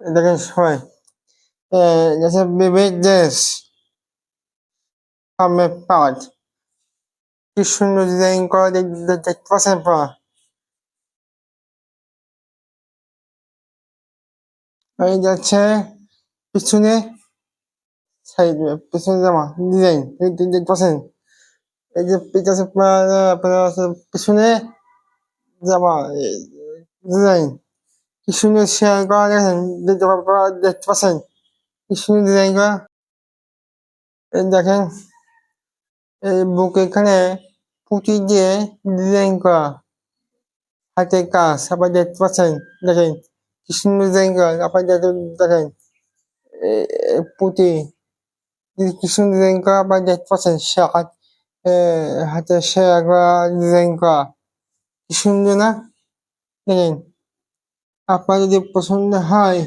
দেখেন সবাই। গেছে বিবেক দেশ। সামনে পাওয়ার। কি সুন্দর ডিজাইন করা দেখ- দেখ- দেখতে পাচ্ছেন আপনারা? এই যাচ্ছে পিছনে সাইড পিছনে জামা ডিজাইন দেখতে পাচ্ছেন? এই যে পিছনে আপনার পিছনে জামা ডিজাইন কি সুন্দর শেয়ার করা দেখেন দেখতে পাচ্ছেন কি সুন্দর ডিজাইন করা দেখেন এই বুক এখানে পুঁতি দিয়ে ডিজাইন করা হাতের কাজ আপনারা দেখতে পাচ্ছেন দেখেন কি সুন্দর ডিজাইন করা আপনারা দেখেন পুঁতি কি সুন্দর ডিজাইন করা আপনারা দেখতে পাচ্ছেন হাত হাতে শেয়ার করা ডিজাইন করা কি সুন্দর না আপনার যদি পছন্দ হয়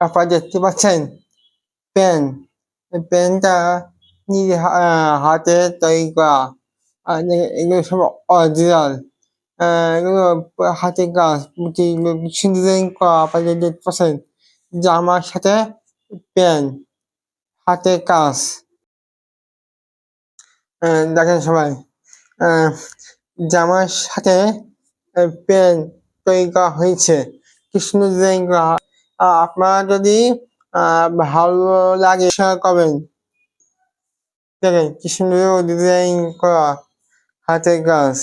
আপনারা দেখতে পাচ্ছেন? পেন পেনটা নিজে হাতে তৈরি করা। এগুলো সব অরিজিনাল। এগুলো হাতে সুন্দর ডিজাইন করা আপনারা দেখতে পাচ্ছেন, জামার সাথে পেন হাতে কাজ। দেখেন সবাই। জামার সাথে পেন তৈরি করা হয়েছে। কৃষ্ণ ডিজাইন করা আপনারা যদি ভালো লাগে, শেয়ার করবেন। দেখেন, কৃষ্ণ ডিজাইন করা হাতের কাজ